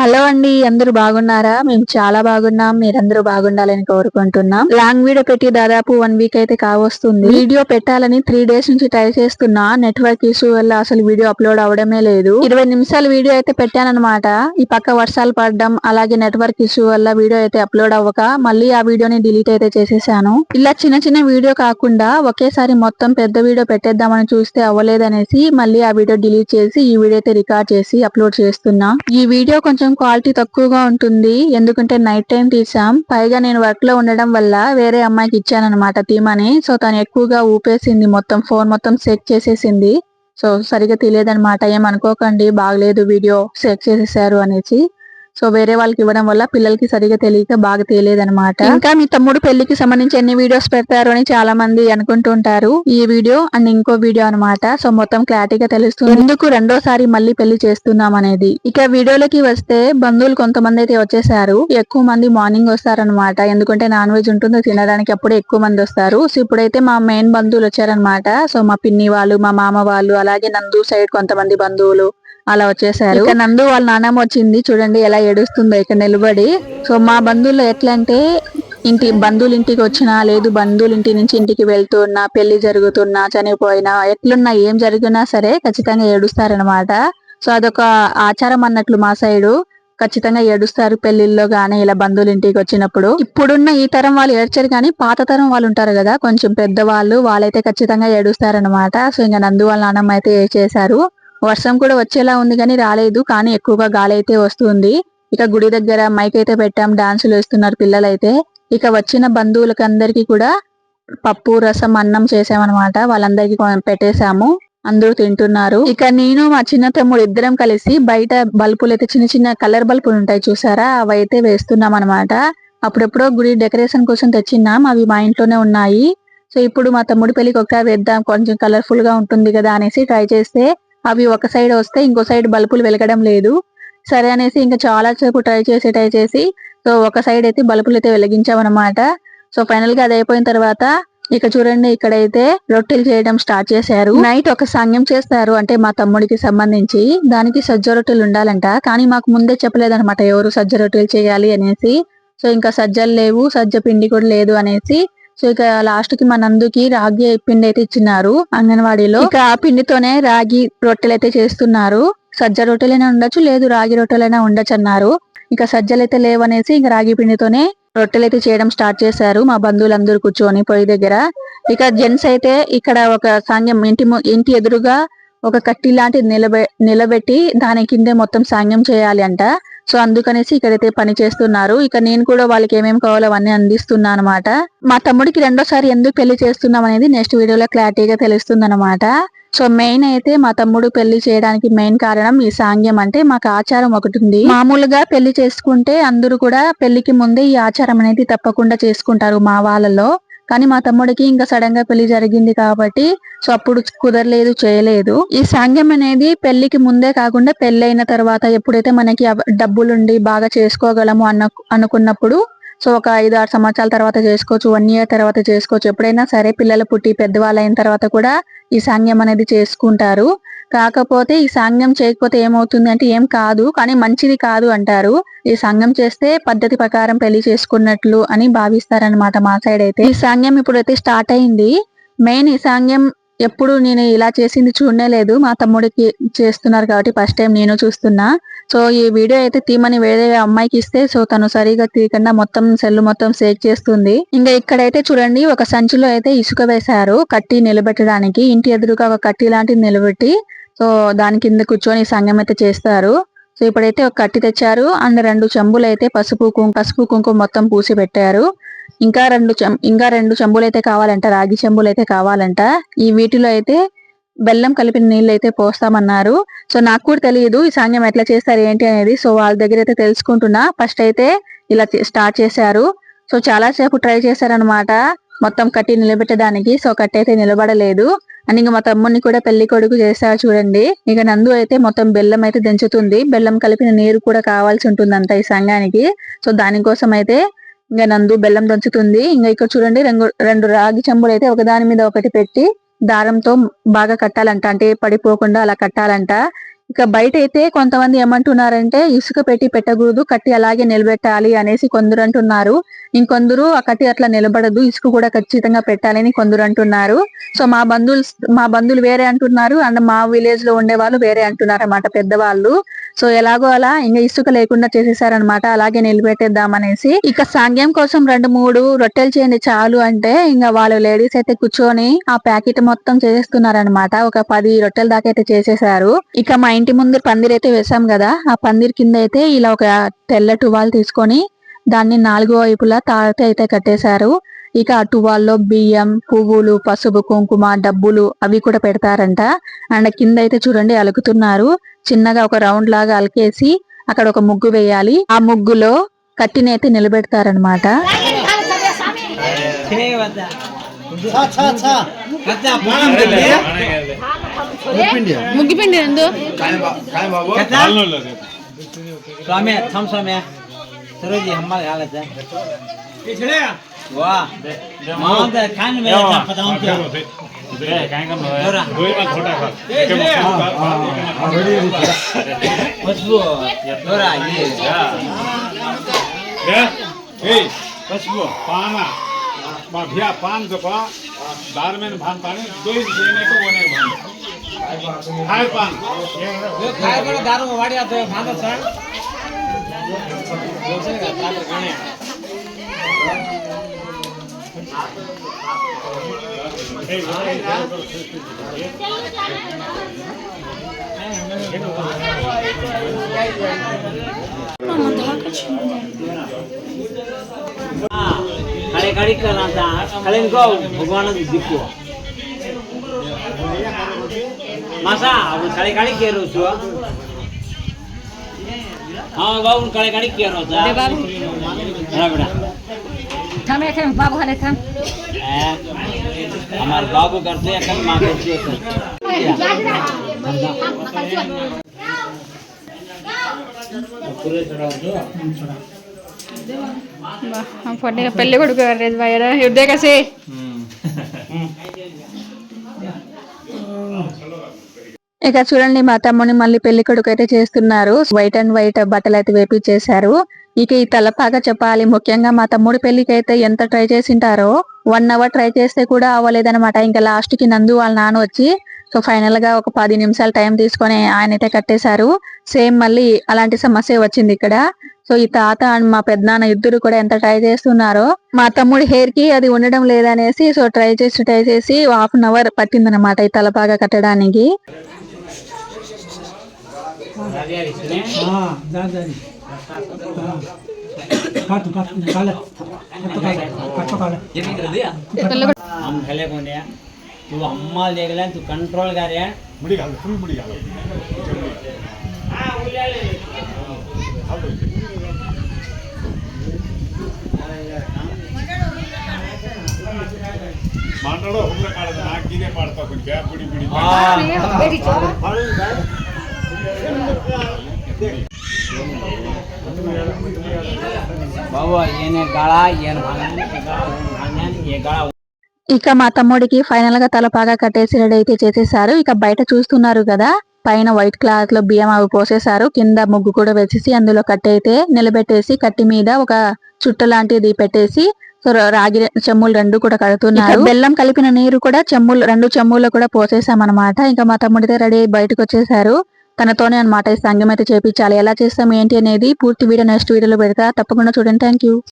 Hello అండి అందరూ బాగున్నారా? మేము చాలా బాగున్నాం మీరందరూ బాగుండాలని కోరుకుంటున్నాం. లాంగ్ వీడియో పెట్టి దాదాపు వన్ వీక్ అయితే కావస్తుంది. వీడియో పెట్టాలని త్రీ డేస్ నుంచి ట్రై చేస్తున్నా. నెట్వర్క్ ఇష్యూ వల్ల అసలు వీడియో అప్లోడ్ అవడమే లేదు. ఇరవై నిమిషాల వీడియో అయితే పెట్టానమాట ఈ పక్క వర్షాలు పడడం అలాగే నెట్వర్క్ ఇష్యూ వల్ల వీడియో అయితే అప్లోడ్ అవ్వక మళ్ళీ ఆ వీడియోని డిలీట్ అయితే చేసేసాను. ఇలా చిన్న చిన్న వీడియో కాకుండా ఒకేసారి మొత్తం పెద్ద వీడియో పెట్టేద్దామని చూస్తే అవ్వలేదనేసి మళ్ళీ ఆ వీడియో డిలీట్ చేసి ఈ వీడియో అయితే రికార్డ్ చేసి అప్లోడ్ చేస్తున్నా. ఈ వీడియో కొంచెం క్వాలిటీ తక్కువగా ఉంటుంది. ఎందుకంటే నైట్ టైం తీసాం. పైగా నేను వర్క్లో ఉండడం వల్ల వేరే అమ్మాయికి ఇచ్చానమాట తీమని సో తను ఎక్కువగా ఊపేసింది. మొత్తం ఫోన్ మొత్తం సెట్ చేసేసింది. సో సరిగా తెలియదన్నమాట. ఏమనుకోకండి. బాగలేదు. వీడియో సెట్ చేసేసారు అనేసి. సో వేరే వాళ్ళకి ఇవ్వడం వల్ల పిల్లలకి సరిగా తెలియక బాగా తెలియదన్నమాట ఇంకా మీ తమ్ముడు పెళ్ళికి సంబంధించి ఎన్ని వీడియోస్ పెడతారు అని చాలా మంది అనుకుంటుంటారు ఈ వీడియో అండ్ ఇంకో వీడియో అన్నమాట. సో మొత్తం క్లారిటీగా తెలుస్తుంది. ఎందుకు రెండోసారి మళ్ళీ పెళ్ళి చేస్తున్నాం అనేది. ఇక వీడియోలకి వస్తే బంధువులు కొంతమంది అయితే వచ్చేసారు. ఎక్కువ మంది మార్నింగ్ వస్తారనమాట ఎందుకంటే నాన్ వెజ్ ఉంటుందో తినడానికి అప్పుడే ఎక్కువ మంది వస్తారు. సో ఇప్పుడైతే మా మెయిన్ బంధువులు వచ్చారనమాట సో మా పిన్ని వాళ్ళు మా మామ వాళ్ళు అలాగే నందు సైడ్ కొంతమంది బంధువులు. అలా వచ్చేసారు. ఇక నందు వాళ్ళ నాన్నమ్మ వచ్చింది. చూడండి ఎలా ఏడుస్తుందో ఇక్కడ నిలబడి. సో మా బంధువులు ఎట్లా అంటే ఇంటి బంధువులు ఇంటికి వచ్చినా లేదు బంధువులు ఇంటి నుంచి ఇంటికి వెళ్తున్నా పెళ్ళి జరుగుతున్నా చనిపోయినా ఎట్లున్నా ఏం జరిగినా సరే ఖచ్చితంగా ఏడుస్తారనమాట సో అదొక ఆచారం అన్నట్లు మా సైడు. ఖచ్చితంగా ఏడుస్తారు పెళ్ళిల్లో గానీ ఇలా బంధువుల ఇంటికి వచ్చినప్పుడు. ఇప్పుడున్న ఈ తరం వాళ్ళు ఏడ్చారు కానీ పాత తరం వాళ్ళు ఉంటారు కదా కొంచెం పెద్దవాళ్ళు వాళ్ళైతే ఖచ్చితంగా ఏడుస్తారనమాట సో ఇంకా నందు వాళ్ళ నాన్నమ్మ అయితే చేశారు వర్షం కూడా వచ్చేలా ఉంది కానీ రాలేదు కానీ ఎక్కువగా గాలి అయితే వస్తుంది. ఇక గుడి దగ్గర మైక్ అయితే పెట్టాం డాన్సులు వేస్తున్నారు పిల్లలైతే. ఇక వచ్చిన బంధువులకందరికీ కూడా పప్పు రసం అన్నం చేసామన్నమాట. వాళ్ళందరికీ పెట్టేశాము. అందరూ తింటున్నారు. ఇక నేను మా చిన్న తమ్ముడు ఇద్దరం కలిసి బయట బల్బులు అయితే చిన్న చిన్న కలర్ బల్బులు ఉంటాయి చూసారా? అవైతే వేస్తున్నాం అనమాట అప్పుడెప్పుడో గుడి డెకరేషన్ కోసం తెచ్చిన్నాం. అవి మా ఇంట్లోనే ఉన్నాయి. సో ఇప్పుడు మా తమ్ముడి పెళ్ళికి ఒకసారి వేద్దాం. కొంచెం కలర్ఫుల్గా ఉంటుంది కదా అనేసి ట్రై చేస్తే అవి ఒక సైడ్ వస్తే ఇంకో సైడ్ బల్బులు వెలగడం లేదు. సరే అనేసి ఇంకా చాలా సేపు ట్రై చేసి ట్రై చేసి సో ఒక సైడ్ అయితే బల్బులు అయితే వెలిగించామన్నమాట. సో ఫైనల్గా అది అయిపోయిన తర్వాత ఇక చూడండి ఇక్కడైతే రొట్టెలు చేయడం స్టార్ట్ చేశారు. నైట్ ఒక సాంగ్యం చేస్తారు అంటే మా తమ్ముడికి సంబంధించి. దానికి సజ్జ రొట్టెలు ఉండాలంట కానీ మాకు ముందే చెప్పలేదన్నమాట ఎవరు సజ్జ రొట్టెలు చేయాలి అనేసి. సో ఇంకా సజ్జలు లేవు సజ్జ పిండి కూడా లేదు అనేసి. సో ఇక లాస్ట్కి మనందుకి రాగి పిండి అయితే ఇచ్చినారు అంగన్వాడీలో. ఇక ఆ పిండితోనే రాగి రొట్టెలు అయితే చేస్తున్నారు. సజ్జ రొట్టెలైనా ఉండొచ్చు లేదు రాగి రొట్టెలైనా ఉండొచ్చు అన్నారు. ఇక సజ్జలు అయితే లేవనేసి ఇంకా రాగి పిండితోనే రొట్టెలు అయితే చేయడం స్టార్ట్ చేశారు మా బంధువులందరూ కూర్చొని పొయ్యి దగ్గర. ఇక జెంట్స్ అయితే ఇక్కడ ఒక సాంగ్యం ఇంటి ము- ఇంటి ఎదురుగా ఒక కట్టి లాంటిది నిలబె నిలబెట్టి దాని కిందే మొత్తం సాంగ్యం చేయాలి అంట. సో అందుకనేసి ఇక్కడైతే పని చేస్తున్నారు. ఇక నేను కూడా వాళ్ళకి ఏమేమి కావాలో అవన్నీ అందిస్తున్నా అనమాట మా తమ్ముడికి రెండోసారి ఎందుకు పెళ్ళి చేస్తున్నాం అనేది నెక్స్ట్ వీడియోలో క్లారిటీగా తెలుస్తుంది అనమాట సో మెయిన్ అయితే మా తమ్ముడు పెళ్ళి చేయడానికి మెయిన్ కారణం ఈ సాంగ్యం అంటే మాకు ఆచారం ఒకటి ఉంది. మామూలుగా పెళ్ళి చేసుకుంటే అందరూ కూడా పెళ్ళికి ముందే ఈ ఆచారం అనేది తప్పకుండా చేసుకుంటారు మా వాళ్ళలో. కానీ మా తమ్ముడికి ఇంకా సడన్గా పెళ్ళి జరిగింది కాబట్టి సో అప్పుడు కుదరలేదు చేయలేదు. ఈ సాంగ్యం అనేది పెళ్ళికి ముందే కాకుండా పెళ్ళి అయిన తర్వాత ఎప్పుడైతే మనకి డబ్బులుండి బాగా చేసుకోగలము అన్న అనుకున్నప్పుడు సో ఒక ఐదు ఆరు సంవత్సరాల తర్వాత చేసుకోవచ్చు వన్ ఇయర్ తర్వాత చేసుకోవచ్చు. ఎప్పుడైనా సరే పిల్లలు పుట్టి పెద్దవాళ్ళు అయిన తర్వాత కూడా ఈ సాంగ్యం అనేది చేసుకుంటారు. కాకపోతే ఈ సాంగ్యం చేయకపోతే ఏమవుతుంది అంటే ఏం కాదు కానీ మంచిది కాదు అంటారు. ఈ సాంగ్యం చేస్తే పద్ధతి ప్రకారం పెళ్ళి చేసుకున్నట్లు అని భావిస్తారనమాట మా సైడ్ అయితే. ఈ సాంగ్యం ఇప్పుడైతే స్టార్ట్ అయింది. మెయిన్ ఈ సాంగ్యం ఎప్పుడు నేను ఇలా చేసింది చూడలేదు మా తమ్ముడికి చేస్తున్నారు కాబట్టి ఫస్ట్ టైం నేను చూస్తున్నా. సో ఈ వీడియో అయితే తీమని వేరే అమ్మాయికి ఇస్తే సో తను సరిగా తీయకుండా మొత్తం సెల్ మొత్తం సేక్ చేస్తుంది. ఇంకా ఇక్కడైతే చూడండి ఒక సంచిలో అయితే ఇసుక వేశారు కట్టి నిలబెట్టడానికి. ఇంటి ఎదురుగా ఒక కట్టి లాంటిది నిలబెట్టి సో దాని కింద కూర్చొని సంగం అయితే చేస్తారు. సో ఇప్పుడైతే ఒక కట్టి తెచ్చారు. అండ్ రెండు చెంబులు అయితే పసుపు కుంకుమ పసుపు కుంకుమ మొత్తం పూసి పెట్టారు. ఇంకా రెండు చెం ఇంకా రెండు చెంబులు అయితే కావాలంట రాగి చెంబులు అయితే కావాలంట. ఈ వీటిలో అయితే బెల్లం కలిపిన నీళ్ళు అయితే పోస్తామన్నారు. సో నాకు కూడా తెలియదు ఈ సాంగ్యం ఎట్లా చేస్తారు ఏంటి అనేది. సో వాళ్ళ దగ్గర అయితే తెలుసుకుంటున్నా. ఫస్ట్ అయితే ఇలా స్టార్ట్ చేశారు. సో చాలా సేపు ట్రై చేశారనమాట మొత్తం కట్టి నిలబెట్టడానికి సో కట్టి అయితే నిలబడలేదు. అండ్ ఇంకా మా తమ్ముడిని కూడా పెళ్ళి కొడుకు చేశారు చూడండి. ఇక నందు అయితే మొత్తం బెల్లం అయితే దంచుతుంది. బెల్లం కలిపిన నీరు కూడా కావాల్సి ఉంటుందంట ఈ సంఘానికి. సో దానికోసం అయితే ఇంకా నందు బెల్లం దంచుతుంది. ఇంకా ఇక్కడ చూడండి రెండు రెండు రాగి చెంబులు అయితే ఒకదాని మీద ఒకటి పెట్టి దారంతో బాగా కట్టాలంట. అంటే పడిపోకుండా అలా కట్టాలంట. ఇక బయట అయితే కొంతమంది ఏమంటున్నారంటే ఇసుక పెట్టి పెట్టకూడదు కట్టి అలాగే నిలబెట్టాలి అనేసి కొందరు అంటున్నారు. ఇంకొందరు ఆ కట్టి అట్లా నిలబడదు ఇసుక కూడా ఖచ్చితంగా పెట్టాలని కొందరు అంటున్నారు. సో మా బంధువులు మా బంధువులు వేరే అంటున్నారు. అండ్ మా విలేజ్లో ఉండే వాళ్ళు వేరే అంటున్నారు అన్నమాట పెద్దవాళ్ళు. సో ఎలాగో అలా ఇంకా ఇసుక లేకుండా చేసేసారనమాట అలాగే నిలబెట్టేద్దాం అనేసి ఇక సాంగ్యం కోసం రెండు మూడు రొట్టెలు చేయండి చాలు అంటే ఇంకా వాళ్ళు లేడీస్ అయితే కూర్చొని ఆ ప్యాకెట్ మొత్తం చేసేస్తున్నారనమాట ఒక పది రొట్టెల దాకా అయితే చేసేసారు. ఇక మా ఇంటి ముందు పందిరి అయితే వేసాం కదా ఆ పందిరి కింద అయితే ఇలా ఒక తెల్ల టువాల్ తీసుకొని దాన్ని నాలుగో వైపులా తాళతో అయితే కట్టేశారు. ఇక అటువాల్లో బియ్యం పువ్వులు పసుపు కుంకుమ డబ్బులు అవి కూడా పెడతారంట. అండ్ కింద అయితే చూడండి అలుకుతున్నారు. చిన్నగా ఒక రౌండ్ లాగా అలకేసి అక్కడ ఒక ముగ్గు వేయాలి. ఆ ముగ్గులో కట్టినైతే నిలబెడతారనమాట ముగ్గుపిండి દારમેન ભાન પાણી દોઈ દેને તો બને ભાન ખાય પાન ખાય પણ દારૂ વાડ્યા તો ભાન ಕಳೆ ಕಡಿ ಕಲಾಂತ ಕಳೆನ್ಕೋ ಭಗವಾನ ದಿಕ್ಕು ಮಾಸಾ ಅವ್ನು ಕಳೆ ಕಡೆ ಕೇರು ಹಾಂ ಬಾಬು ಕಳೆ ಕಡೆ ಕೇರು ಬೇಡ खड़े खड़ी के रो था बाबू हाँ बेटा थमे थे बाबू हले थम हैं? हमारे बाबू करते हैं कल माँ करती है पूरे चढ़ाओ दो పొట్టి పెళ్లి కొడుకు రేజ్ బాయరా యుద్ధే కసి ఇక చూడండి మా తమ్ముని మళ్ళీ పెళ్లి కొడుకు అయితే చేస్తున్నారు వైట్ అండ్ వైట్ బట్టలు అయితే వేపించేశారు ఇక ఈ తలపాక చెప్పాలి. ముఖ్యంగా మా తమ్ముడి పెళ్ళికి అయితే ఎంత ట్రై చేసింటారో వన్ అవర్ ట్రై చేస్తే కూడా అవ్వలేదన్నమాట. ఇంకా లాస్ట్కి నందు వాళ్ళ నాన్న వచ్చి సో ఫైనల్గా ఒక పది నిమిషాలు టైం తీసుకొని ఆయన అయితే కట్టేశారు. సేమ్ మళ్ళీ అలాంటి సమస్య వచ్చింది ఇక్కడ. సో ఈ తాత అండ్ మా పెద్దనాన్న ఇద్దరు కూడా ఎంత ట్రై చేస్తున్నారో మా తమ్ముడి హెయిర్కి అది ఉండడం లేదనేసి సో ట్రై చేసి ట్రై చేసి హాఫ్ అన్ అవర్ పట్టిందనమాట ఈ తలపాగా కట్టడానికి. काट तू काट निकाल कट काट काट हम हेले कोने तू अम्मा देखला तू कंट्रोल कर यार मुड़ी गाल फुल मुड़ी गाल हाँ उले ले ಮಾತಾಡೋ ಹುಡುಗ ಕಾಳದ ನಾಲ್ಕು ಗಿನೇ ಮಾಡ್ತಾ ಕುಡ್ಕ ಬಿಡಿ ಬಿಡಿ ఇక మా తమ్ముడికి ఫైనల్గా తలపాగా కట్టేసి రెడీ అయితే చేసేసారు ఇక బయట చూస్తున్నారు కదా పైన వైట్ క్లాత్లో బియ్యం అవి పోసేసారు కింద ముగ్గు కూడా వేసేసి అందులో కట్టి అయితే నిలబెట్టేసి కట్టి మీద ఒక చుట్ట లాంటిది పెట్టేసి రాగి చెమ్ములు రెండు కూడా కడుతున్నారు. బెల్లం కలిపిన నీరు కూడా చెమ్ములు రెండు చెమ్ముల్లో కూడా పోసేసాం అనమాట ఇంకా మా తమ్ముడితే రెడీ అయి బయటకు వచ్చేసారు తనతోనే అనమాట ఈ సంగం అయితే చేపించాలి. ఎలా చేస్తాం ఏంటి అనేది పూర్తి వీడియో నెక్స్ట్ వీడియోలో పెడతా. తప్పకుండా చూడండి. Thank you